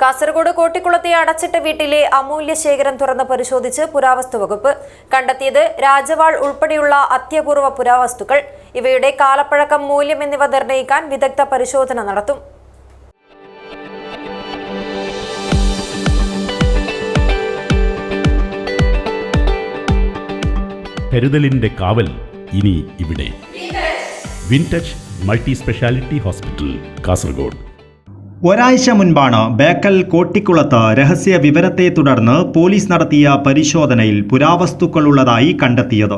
കാസർഗോഡ് കോട്ടിക്കുളത്തെ അടച്ചിട്ട വീട്ടിലെ അമൂല്യ ശേഖരം തുറന്ന് പരിശോധിച്ച് പുരാവസ്തു വകുപ്പ് കണ്ടെത്തിയത് രാജവാൾ ഉൾപ്പെടെയുള്ള അത്യപൂർവ പുരാവസ്തുക്കൾ. ഇവയുടെ കാലപ്പഴക്കം മൂല്യം എന്നിവ നിർണയിക്കാൻ വിദഗ്ധ പരിശോധന നടത്തും. കരുതലിന്റെ കാവൽ ഇനി ഇവിടെ. Wintouch multi speciality hospital Kasaragod. ഒരാഴ്ച മുൻപാണ് ബേക്കൽ കോട്ടിക്കുളത്ത് രഹസ്യ വിവരത്തെ തുടർന്ന് പോലീസ് നടത്തിയ പരിശോധനയിൽ പുരാവസ്തുക്കളുള്ളതായി കണ്ടെത്തിയത്.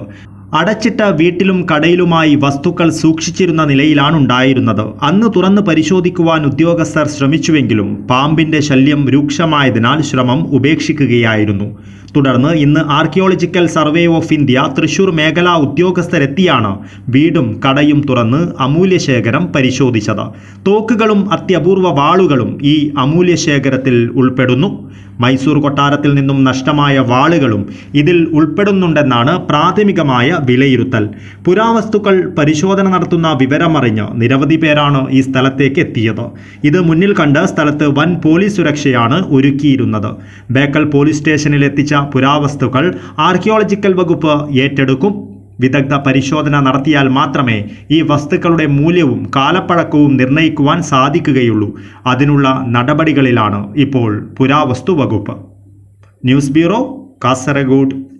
അടച്ചിട്ട വീട്ടിലും കടയിലുമായി വസ്തുക്കൾ സൂക്ഷിച്ചിരുന്ന നിലയിലാണ് ഉണ്ടായിരുന്നത് അന്ന് തുറന്ന് പരിശോധിക്കുവാൻ ഉദ്യോഗസ്ഥർ ശ്രമിച്ചുവെങ്കിലും പാമ്പിന്റെ ശല്യം രൂക്ഷമായതിനാൽ ശ്രമം ഉപേക്ഷിക്കുകയായിരുന്നു. തുടർന്ന് ഇന്ന് Archaeological Survey of India Thrissur മേഖലാ ഉദ്യോഗസ്ഥരെത്തിയാണ്. വീടും കടയും തുറന്ന് അമൂല്യശേഖരം പരിശോധിച്ചത്. തോക്കുകളും അത്യപൂർവ വാളുകളും ഈ അമൂല്യശേഖരത്തിൽ ഉൾപ്പെടുന്നു. മൈസൂർ കൊട്ടാരത്തിൽ നിന്നും നഷ്ടമായ വാളുകളും ഇതിൽ ഉൾപ്പെടുന്നുണ്ടെന്നാണ് പ്രാഥമികമായ വിലയിരുത്തൽ. പുരാവസ്തുക്കൾ പരിശോധന നടത്തുന്ന വിവരമറിഞ്ഞ് നിരവധി പേരാണ് ഈ സ്ഥലത്തേക്ക് എത്തിയത്. ഇത് മുന്നിൽ കണ്ട് സ്ഥലത്ത് വൻ പോലീസ് സുരക്ഷയാണ് ഒരുക്കിയിരുന്നത്. ബേക്കൽ പോലീസ് സ്റ്റേഷനിൽ എത്തിച്ച പുരാവസ്തുക്കൾ ആർക്കിയോളജിക്കൽ വകുപ്പ് ഏറ്റെടുക്കും. വിദഗ്ധ പരിശോധന നടത്തിയാൽ മാത്രമേ ഈ വസ്തുക്കളുടെ മൂല്യവും കാലപ്പഴക്കവും നിർണയിക്കുവാൻ സാധിക്കുകയുള്ളൂ. അതിനുള്ള നടപടികളിലാണ് ഇപ്പോൾ പുരാവസ്തു വകുപ്പ് ന്യൂസ് ബ്യൂറോ കാസർഗോഡ്.